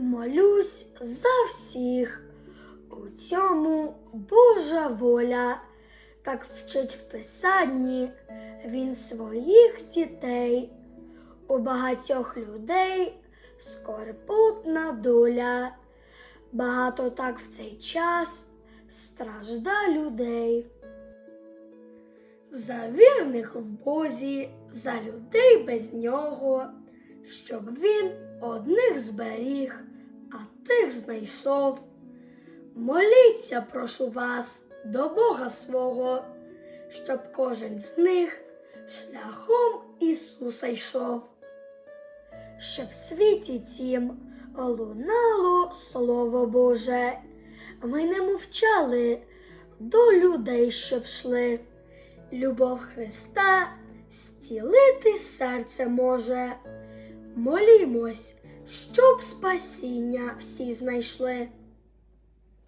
Молюсь за всіх, у цьому Божа воля, так вчить в писанні він своїх дітей, у багатьох людей скорботна доля, багато так в цей час стражда людей. За вірних в Бозі, за людей без нього, щоб він одних зберіг, а тих знайшов. Моліться, прошу вас, до Бога свого, щоб кожен з них шляхом Ісуса йшов. Щоб в світі тім лунало Слово Боже, ми не мовчали до людей, щоб йшли. Любов Христа зцілити серце може. Молімось, щоб спасіння всі знайшли.